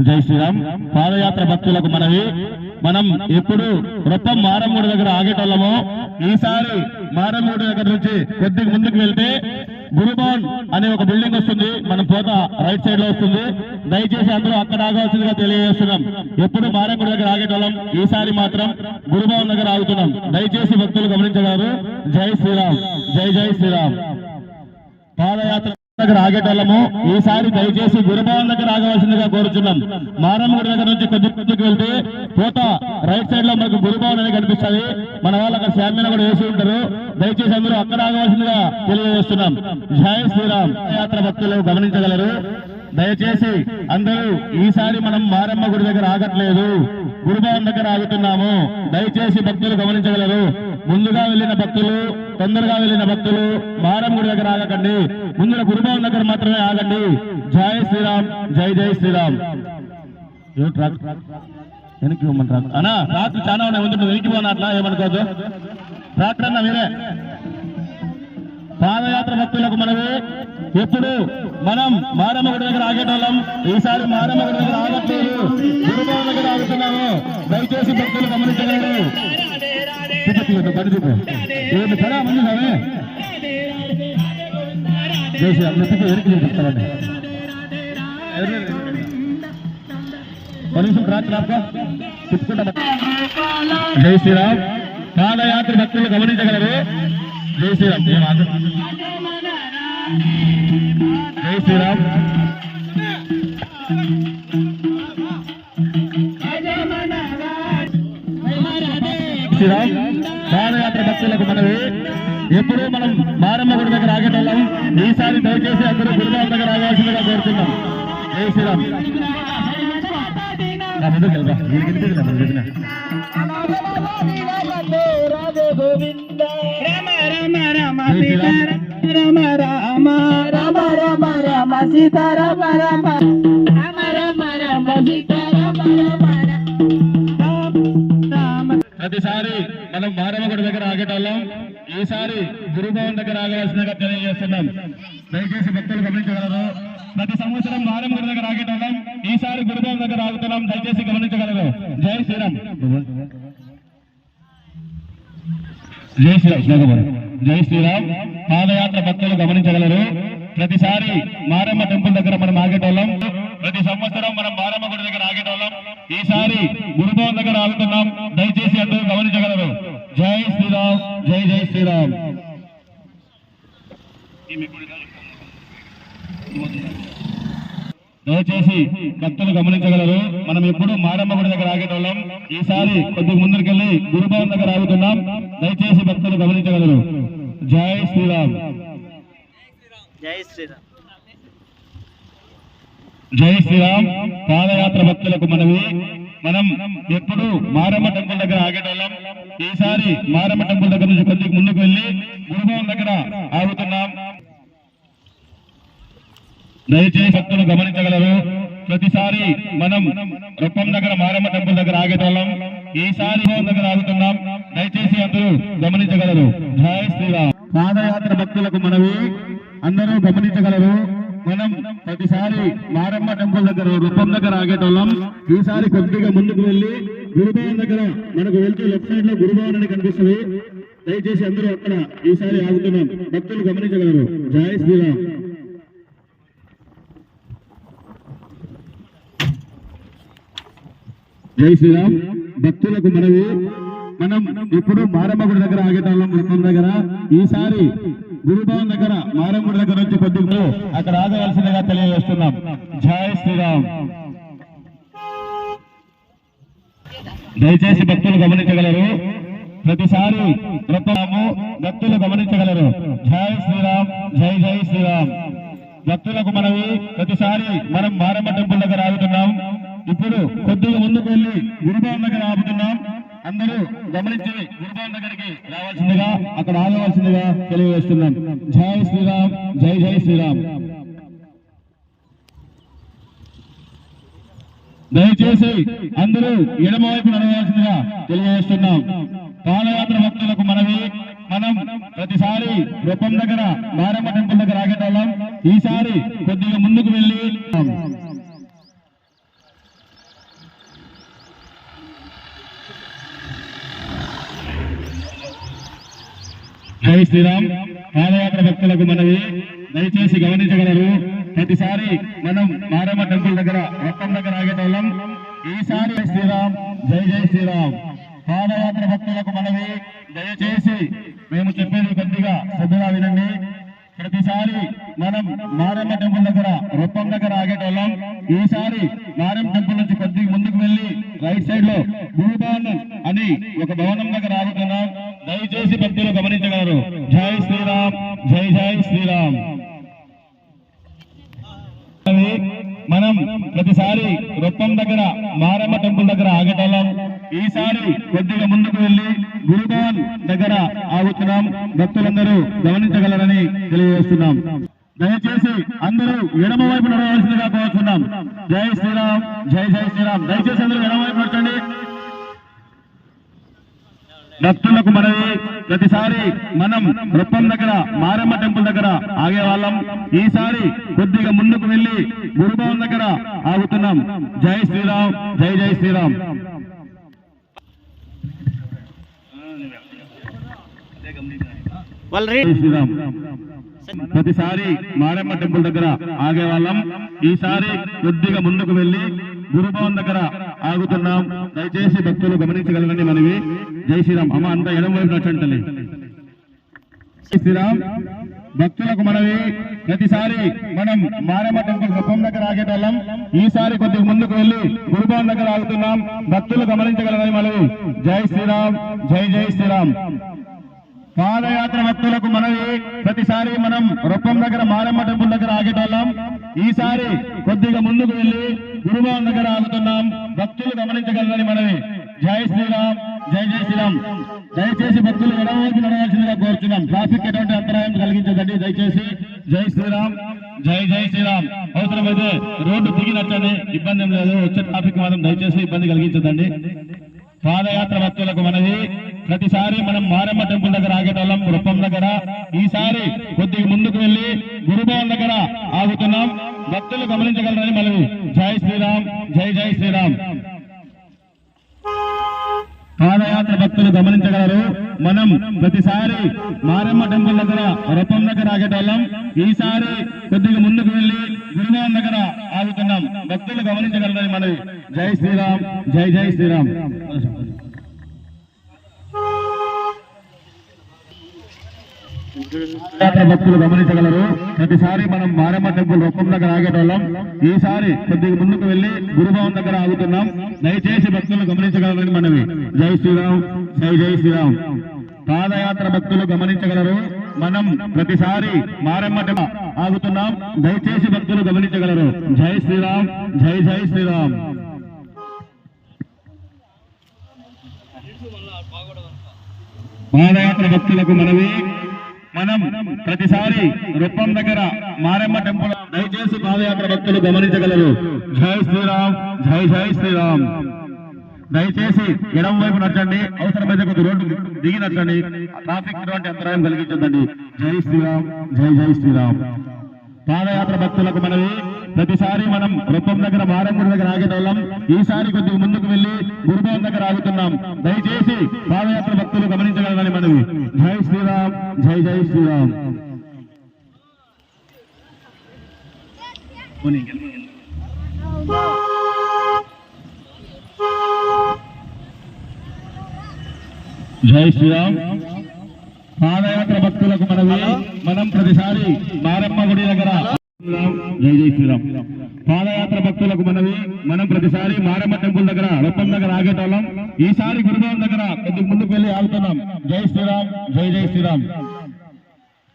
జై శ్రీరామ్. పాదయాత్ర భక్తులకు మనవి. మనం ఎప్పుడు రొప్పం మారమ్మూడి దగ్గర ఆగేటోళ్ళము. ఈసారి మారమ్మూడి దగ్గర నుంచి కొద్దిగా ముందుకు వెళ్తే గురుభవన్ అనే ఒక బిల్డింగ్ వస్తుంది. మనం పోత రైట్ సైడ్లో వస్తుంది. దయచేసి అందరూ అక్కడ ఆగవలసిందిగా తెలియజేస్తున్నాం. ఎప్పుడు మారమ్మూడి దగ్గర ఆగేటోళ్ళం. ఈసారి మాత్రం గురుభవన్ దగ్గర ఆగుతున్నాం. దయచేసి భక్తులు గమనించగలరు. జై శ్రీరామ్. జై జై శ్రీరామ్. పాదయాత్ర దగ్గర ఆగేటోళ్ళము. ఈసారి దయచేసి గురుభవన్ దగ్గర ఆగవలసిందిగా కోరుచున్నాం. మారమ్మగుడి దగ్గర నుంచి కొద్ది కొద్దికి వెళ్తే పూత రైట్ సైడ్లో మనకు గురుభవన్ అనేది కనిపిస్తుంది. మన వాళ్ళు అక్కడ శామ్యన కూడా వేసి ఉంటారు. దయచేసి అందరూ అక్కడ ఆగవలసిందిగా తెలియజేస్తున్నాం. జయ శ్రీరామ్. యాత్ర భక్తులు గమనించగలరు. దయచేసి అందరూ ఈసారి మనం మారమ్మ గుడి దగ్గర ఆగట్లేదు. గురుభవన్ దగ్గర ఆగుతున్నాము. దయచేసి భక్తులు గమనించగలరు. ముందుగా వెళ్ళిన భక్తులు తొందరగా వెళ్ళిన భక్తులు మారం గుడి దగ్గర ఆగకండి. ముందున గురుభవన్ దగ్గర మాత్రమే ఆగండి. జై శ్రీరామ్ జై జై శ్రీరామ్. వెనక్కి ఇవ్వమంటారు అన్నా చాలా ఉన్నాయి. ముందు వెనక్కి పోనా అట్లా? ఏమనుకోవద్దు. రాత్రి అన్న మీరే. పాదయాత్ర భక్తులకు మనవి. ఎప్పుడు? మనం మారమ్మగుడి దగ్గర ఆగేటోళ్ళం. ఈసారి మారమ్మగుడి దగ్గర ఆగట్లేదు. గురుభవన్ దగ్గర ఆగుతున్నాము. దయచేసి భక్తులు గమనించగలరు. తిప్పి కదా మంది సామే. చేసి అన్నిటికీ తిప్పి వెనక్కి తిప్పుతారండి కనీసం ట్రాక్ రాక జై శ్రీరామ్ పాదయాత్ర భక్తులు గమనించగలరు. జై శ్రీరామ్ ఏం జై శ్రీరామ్. శ్రీరామ్ పాదయాత్ర భక్తులకు మనవి. ఎప్పుడూ మనం మారమ్మ గుడి దగ్గర ఆగేటోళ్ళం ఈసారి దయచేసి అందరూ గురుగారి దగ్గర ఆగాల్సిందిగా కోరుతున్నాం. జై శ్రీరామ్. నా ముందుకు వెళ్తా వీరికి వినిపించలే మనం చెప్పిన రామ రామ రామ రామ రామ రామ రామ సీతారామ రామ రామ రామ రామ సీతారామ రామ రామ ప్రతిసారి మనం మారమ్మగుడి దగ్గర ఆగేటోళ్ళం. ఈసారి గురుభవన్ దగ్గర ఆగవలసిందిగా తెలియజేస్తున్నాం. దయచేసి భక్తులు గమనించగలరు. ప్రతి సంవత్సరం మారమ్మగుడి దగ్గర ఆగేటోళ్ళం. ఈసారి గురుభవన్ దగ్గర ఆగుతున్నాం. దయచేసి గమనించగలరు. జై శ్రీరామ్. జై శ్రీరామ్ జై శ్రీరామ్. పాదయాత్ర భక్తులు గమనించగలరు. ప్రతిసారి మారమ్మ టెంపుల్ దగ్గర మనం ఆగేటోళ్ళం. ప్రతి సంవత్సరం మనం మారమ్మ గుడి దగ్గర ఆగేటోళ్ళం. ఈసారి గురుభవన్ దగ్గర ఆగుతున్నాం. దయచేసి అందరూ గమనించగలరు. జై శ్రీరామ్ జై జై శ్రీరామ్. దయచేసి భక్తులు గమనించగలరు. మనం ఎప్పుడు మారమ్మ గుడి దగ్గర ఆగేటోళ్ళం. ఈసారి కొద్ది ముందరికెళ్ళి గురుభవన్ దగ్గర ఆగుతున్నాం. దయచేసి భక్తులు గమనించగలరు. జై శ్రీరామ్. జై శ్రీరామ్. జై శ్రీరామ్. పాదయాత్ర భక్తులకు మనవి. మనం ఎప్పుడు మారమ్మ టెంపుల్ దగ్గర ఆగేటోళ్ళం. ఈసారి మారమ్మ టెంపుల్ దగ్గర నుంచి కొద్దిగా ముందుకు వెళ్ళి గురుభవన్ దగ్గర ఆగుతున్నాం. దయచేసి భక్తులు గమనించగలరు. ప్రతిసారి మనం రొప్పం దగ్గర మారమ్మ టెంపుల్ దగ్గర ఆగేటోళ్ళం. ఈసారి దగ్గర ఆగుతున్నాం. దయచేసి అందరూ గమనించగలరు. జై శ్రీరామ్. పాదయాత్ర భక్తులకు మనవి. అందరూ గమనించగలరు. మనం ప్రతిసారి మారమ్మ టెంపుల్ దగ్గర రూపం దగ్గర ఆగేటోళ్ళం. ఈసారి కొద్దిగా ముందుకు వెళ్ళి గురుభవన్ దగ్గర మనకు వెళ్తే లెఫ్ట్ సైడ్లో గురుభవన్ అని కనిపిస్తుంది. దయచేసి అందరూ అక్కడ ఈసారి ఆగుతున్నాం. భక్తులు గమనించగలరు. జై శ్రీరామ్. జై శ్రీరామ్. భక్తులకు మనవి. మనం ఇప్పుడు మారమ్మ గుడి దగ్గర ఆగేటోళ్ళం రూపం దగ్గర. ఈసారి గురుభవన్ దగ్గర మారమ్మగుడి దగ్గర నుంచి కొద్దిగా అక్కడ ఆగవలసిందిగా తెలియజేస్తున్నాం. జయ శ్రీరామ్. దయచేసి భక్తులు గమనించగలరు. ప్రతిసారి రూపము భక్తులు గమనించగలరు. జై శ్రీరామ్ జై జై శ్రీరామ్. భక్తులకు మనవి ప్రతిసారి మనం మారమ్మ టెంపుల్ దగ్గర ఆగుతున్నాం. ఇప్పుడు కొద్దిగా ముందుకు వెళ్ళి గురుభవన్ దగ్గర ఆపుతున్నాం అందరూ గమనించి గురుభవన్ దగ్గరికి రావాల్సిందిగా అక్కడ ఆగవలసిందిగా తెలియజేస్తున్నాం. జై శ్రీరామ్ జై జై శ్రీరామ్. దయచేసి అందరూ ఎడమవైపు నడవలసిందిగా తెలియజేస్తున్నాం. పాదయాత్ర భక్తులకు మనవి మనం ప్రతిసారి రూపం దగ్గర మారమ్మ టెంపుల్ దగ్గర ఆగేటోళ్ళం. ఈసారి కొద్దిగా ముందుకు వెళ్ళి జై శ్రీరామ్. పాదయాత్ర భక్తులకు మనవి. దయచేసి గమనించగలరు ప్రతిసారి మనం మారమ్మ టెంపుల్ దగ్గర రథం దగ్గర ఆగేటోళ్ళం. ఈసారి జై శ్రీరామ్ జై జై శ్రీరామ్. పాదయాత్ర భక్తులకు మనవి. దయచేసి మేము చెప్పేది కొద్దిగా శ్రద్ధగా వినండి. ప్రతిసారి మనం మారమ్మ టెంపుల్ దగ్గర రొప్పం దగ్గర ఆగేటోళ్ళం ఈసారి మారమ్మ టెంపుల్ నుంచి కొద్దిగా ముందుకు వెళ్ళి రైట్ సైడ్లో గురుభవనం అని ఒక భవనం దగ్గర ఆగుతున్నాం. దయచేసి భక్తులు గమనించగలరు. జై శ్రీరామ్ జై జై శ్రీరామ్. మనం ప్రతిసారి రొప్పం దగ్గర మారమ్మ టెంపుల్ దగ్గర ఆగటోళ్ళం ఈసారి కొద్దిగా ముందుకు వెళ్ళి గురుభవన్ దగ్గర ఆగుతున్నాం. భక్తులందరూ గమనించగలరని తెలియజేస్తున్నాం. దయచేసి అందరూ ఎడమ వైపు నడవలసిందిగా కోరుతున్నాం జై శ్రీరామ్ జై జై శ్రీరామ్. దయచేసి అందరూ ఎడమ వైపు నడచండి. భక్తులకు మనవి ప్రతిసారి మనం రొప్పం దగ్గర మారమ్మ టెంపుల్ దగ్గర ఆగే వాళ్ళం. ఈసారి కొద్దిగా ముందుకు వెళ్ళి గురుభవన్ దగ్గర ఆగుతున్నాం. జై శ్రీరామ్ జై జై శ్రీరామ్. శ్రీరామ్. ప్రతిసారి మారెమ్మ టెంపుల్ దగ్గర ఆగే వాళ్ళం ఈసారి కొద్దిగా ముందుకు వెళ్ళి గురుభవన్ దగ్గర ఆగుతున్నాం. దయచేసి భక్తులు గమనించగలరని మనవి. జై శ్రీరామ్. అమ్మ అంత ఎడం వైపు నచ్చండి జై శ్రీరామ్. భక్తులకు మనవి ప్రతిసారి మనం మారమ్మ టెంపుల్ గొప్పం దగ్గర ఆగేటోళ్ళం. ఈసారి కొద్దిగా ముందుకు వెళ్ళి గురుభవన్ దగ్గర ఆగుతున్నాం. భక్తులు గమనించగలరని మనవి. జై శ్రీరామ్. జై జై శ్రీరామ్. పాదయాత్ర భక్తులకు మనవి. ప్రతిసారి మనం రొప్పం దగ్గర మారమ్మ టెంపుల్ దగ్గర ఆగేటోళ్ళం. ఈసారి కొద్దిగా ముందుకు వెళ్ళి గురుభవన్ దగ్గర ఆగుతున్నాం. భక్తులు గమనించగలరని మనవి. జై శ్రీరామ్ జై జై శ్రీరామ్. దయచేసి భక్తులు ఎడమవైపు నడవాల్సిందిగా కోరుతున్నాం ట్రాఫిక్ ఎటువంటి అంతరాయం కలిగించదండి. దయచేసి జై శ్రీరామ్ జై జై శ్రీరామ్. అవసరమైతే రోడ్డు దిగి నచ్చండి. ఇబ్బంది ఏం లేదు. వచ్చే ట్రాఫిక్ మాత్రం దయచేసి ఇబ్బంది కలిగించదండి. పాదయాత్ర భక్తులకు మనది ప్రతిసారి మనం మారమ్మ టెంపుల్ దగ్గర ఆగేటోళ్ళం రూపం దగ్గర. ఈసారి కొద్దిగా ముందుకు వెళ్ళి గురుభవన్ దగ్గర ఆగుతున్నాం. భక్తులు గమనించగలరని మనవి. జై శ్రీరామ్ జై జై శ్రీరామ్. పాదయాత్ర భక్తులు గమనించగలరు. మనం ప్రతిసారి మారమ్మ టెంపుల్ దగ్గర రూపం దగ్గర ఆగేటోళ్ళం. ఈసారి కొద్దిగా ముందుకు వెళ్ళి గురుభవన్ దగ్గర ఆగుతున్నాం. భక్తులు గమనించగలరని మనవి. జై శ్రీరామ్ జై జై శ్రీరామ్ యాత్ర భక్తులు గమనించగలరు. ప్రతిసారి మనం మారమ్మ టెంపుల్ రొక్కం దగ్గర ఆగేటోళ్ళం. ఈసారి కొద్దిగా ముందుకు వెళ్ళి గురుభవన్ దగ్గర ఆగుతున్నాం. దయచేసి భక్తులు గమనించగలరని మనవి. జై శ్రీరామ్ జై జై శ్రీరామ్. పాదయాత్ర భక్తులు గమనించగలరు. మనం ప్రతిసారి మారమ్మ టెంపుల్ ఆగుతున్నాం. దయచేసి భక్తులు గమనించగలరు. జై శ్రీరామ్ జై జై శ్రీరామ్. పాదయాత్ర భక్తులకు మనవి. మనం ప్రతిసారి రూపం దగ్గర మారమ్మ టెంపుల్ దయచేసి పాదయాత్ర భక్తులు గమనించగలరు. జై శ్రీరామ్ జై జై శ్రీరామ్. దయచేసి ఎడం వైపు నచ్చండి అవసరమైతే కొద్ది రోడ్డు దిగి నచ్చండి ట్రాఫిక్ ఇటువంటి అంతరాయం కలిగించదండి జై శ్రీరామ్ జై జై శ్రీరామ్. పాదయాత్ర భక్తులకు మనవి. ప్రతిసారి మనం రొప్పం దగ్గర మారంగుడి దగ్గర ఆగేటోళ్ళం ఈసారి కొద్దిగా ముందుకు వెళ్ళి గురుభవన్ దగ్గర ఆగుతున్నాం. దయచేసి పాదయాత్ర భక్తులు గమనించగలరని మనవి. జై శ్రీరామ్ జై జై శ్రీరామ్. జై శ్రీరామ్. పాదయాత్ర భక్తులకు మనవి. మనం ప్రతిసారి మారమ్మ గుడి దగ్గర జై జై శ్రీరామ్ పాదయాత్ర భక్తులకు మనవి. మనం ప్రతిసారి మారమ్మ టెంపుల్ దగ్గర రొప్పం దగ్గర ఆగేటోళ్ళం. ఈసారి గురుభవన్ దగ్గర కొద్దిగా ముందుకు వెళ్ళి ఆగుతున్నాం. జై శ్రీరామ్ జై జై శ్రీరామ్.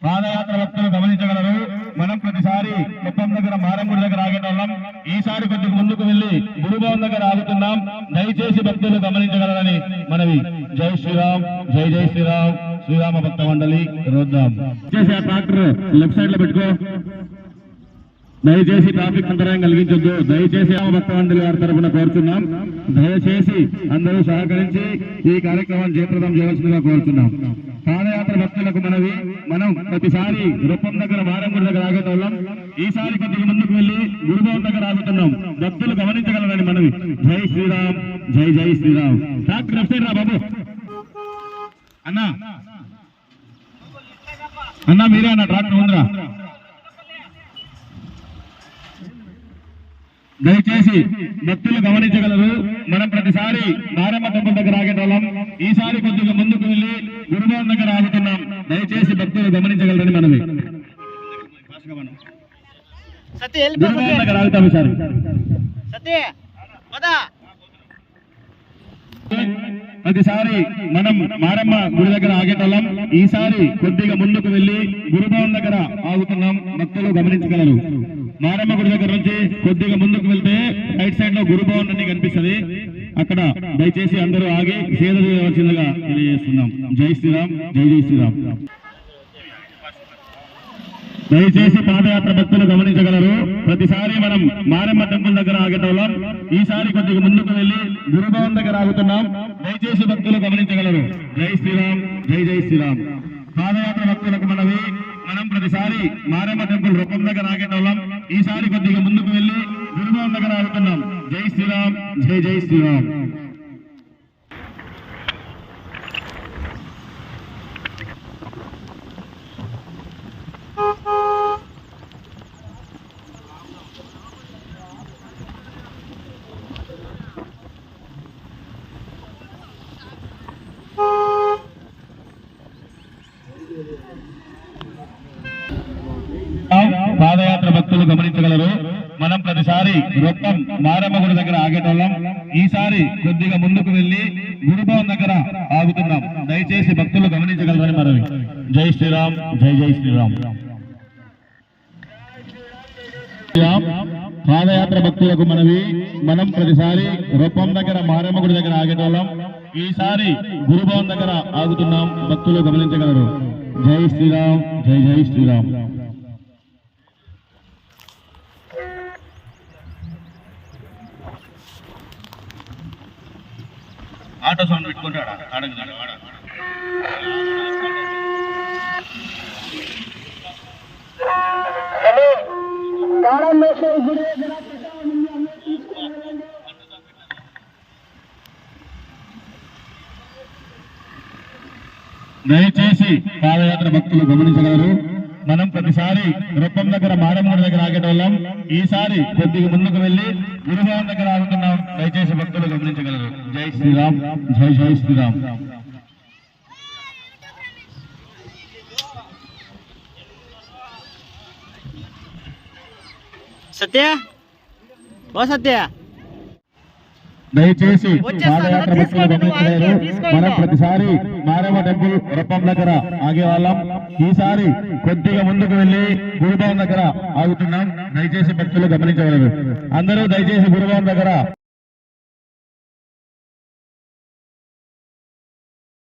పాదయాత్ర భక్తులు గమనించగలరు. మనం ప్రతిసారి కుప్పం దగ్గర మారంగుడి దగ్గర ఆగేటోళ్ళం. ఈసారి కొద్దిగా ముందుకు వెళ్ళి గురుభవన్ దగ్గర ఆగుతున్నాం. దయచేసి భక్తులు గమనించగలరని మనవి. జై శ్రీరామ్ జై జై శ్రీరామ్. శ్రీరామ భక్త మండలి రోద్దాం. ట్రాక్టర్ లెఫ్ట్ సైడ్లో పెట్టుకో. దయచేసి ట్రాఫిక్ అంతరాయం కలిగించొద్దు. దయచేసి భక్త మండలి వారి తరఫున కోరుతున్నాం దయచేసి అందరూ సహకరించి ఈ కార్యక్రమాన్ని జయప్రదం చేయవలసిందిగా కోరుతున్నాం పాదయాత్ర భక్తులకు మనవి. మనం ప్రతిసారి రూపం దగ్గర మారంగుడి దగ్గర ఆగేటోళ్ళం. ఈసారి కొద్దిగా ముందుకు వెళ్ళి గురుభవన్ దగ్గర ఆగుతున్నాం. భక్తులు గమనించగలరని మనవి. జై శ్రీరామ్ జై జై శ్రీరామ్. డాక్టర్ వెబ్సైట్ రా బాబు. అన్నా. అన్నా మీరే అన్న ట్రాక్టర్ ఉందిరా. దయచేసి భక్తులు గమనించగలరు. మనం ప్రతిసారి నారమ్మ టెంపుల్ దగ్గర ఆగేటోళ్ళం. ఈసారి కొద్దిగా ముందుకు వెళ్ళి గురుభవన్ దగ్గర ఆగుతున్నాం. దయచేసి భక్తులు గమనించగలరని మనవి. గురుభవన్ దగ్గర ఆగుతాం పదా. ప్రతిసారి మనం మారమ్మ గుడి దగ్గర ఆగేటోళ్ళం. ఈసారి కొద్దిగా ముందుకు వెళ్ళి గురుభవన్ దగ్గర ఆగుతున్నాం. భక్తులు గమనించగలరు. మారమ్మ గుడి దగ్గర నుంచి కొద్దిగా ముందుకు వెళ్తే రైట్ సైడ్లో గురుభవన్ అని కనిపిస్తుంది. అక్కడ దయచేసి అందరూ ఆగి సేద చేయవలసిందిగా తెలియజేస్తున్నాం. జై శ్రీరామ్ జై జై శ్రీరామ్. దయచేసి పాదయాత్ర భక్తులు గమనించగలరు. ప్రతిసారి మనం మారమ్మ టెంపుల్ దగ్గర ఆగేటోళ్ళం. ఈసారి కొద్దిగా ముందుకు వెళ్ళి గురుభవన్ దగ్గర ఆగుతున్నాం. దయచేసి భక్తులు గమనించగలరు. జై శ్రీరామ్ జై జై శ్రీరామ్. పాదయాత్ర భక్తులకు మనవి. మనం ప్రతిసారి మారమ్మ టెంపుల్ రూపం దగ్గర ఆగేటోళ్ళం ఈసారి కొద్దిగా ముందుకు వెళ్ళి గురుభవన్ దగ్గర ఆగుతున్నాం జై శ్రీరామ్ జై జై శ్రీరామ్. పాదయాత్ర భక్తులు గమనించగలరు. మనం ప్రతిసారి రొక్కం మారమ్మ గుడి దగ్గర ఆగేటోళ్ళం ఈసారి కొద్దిగా ముందుకు వెళ్ళి గురుభవన్ దగ్గర ఆగుతున్నాం. దయచేసి భక్తులు గమనించగలరని మనవి. జై శ్రీరామ్ జై జై శ్రీరామ్. శ్రీరామ్ పాదయాత్ర భక్తులకు మనవి. మనం ప్రతిసారి రొప్పం దగ్గర మారమ్మ గుడి దగ్గర ఆగేటోళ్ళం ఈసారి గురుభవన్ దగ్గర ఆగుతున్నాం. భక్తులు గమనించగలరు. జై శ్రీరామ్ జై జై శ్రీరామ్. ఆటో సౌండ్ పెట్టుకుంటాడా దయచేసి పాదయాత్ర భక్తులు గమనించగలరు. మనం ప్రతిసారి రొప్పం దగ్గర మాడమూడి దగ్గర ఆగేటోళ్ళం. ఈసారి కొద్దిగా ముందుకు వెళ్ళి గురుభవన్ దగ్గర ఆగుతున్నాం. దయచేసి భక్తులు గమనించగలరు. జై శ్రీరామ్. జై జై శ్రీరామ్. సత్య? ఓ సత్య. దయచేసి పాదయాత్ర తీసుకోండి. మనం ప్రతిసారి మారవ టెంపుల్ రొప్పం దగ్గర ఆగేవాళ్ళం ఈసారి కొద్దిగా ముందుకు వెళ్ళి గురుభవన్ దగ్గర ఆగుతున్నాం. దయచేసి భక్తులు గమనించగలరు. అందరూ దయచేసి గురుభవన్ దగ్గర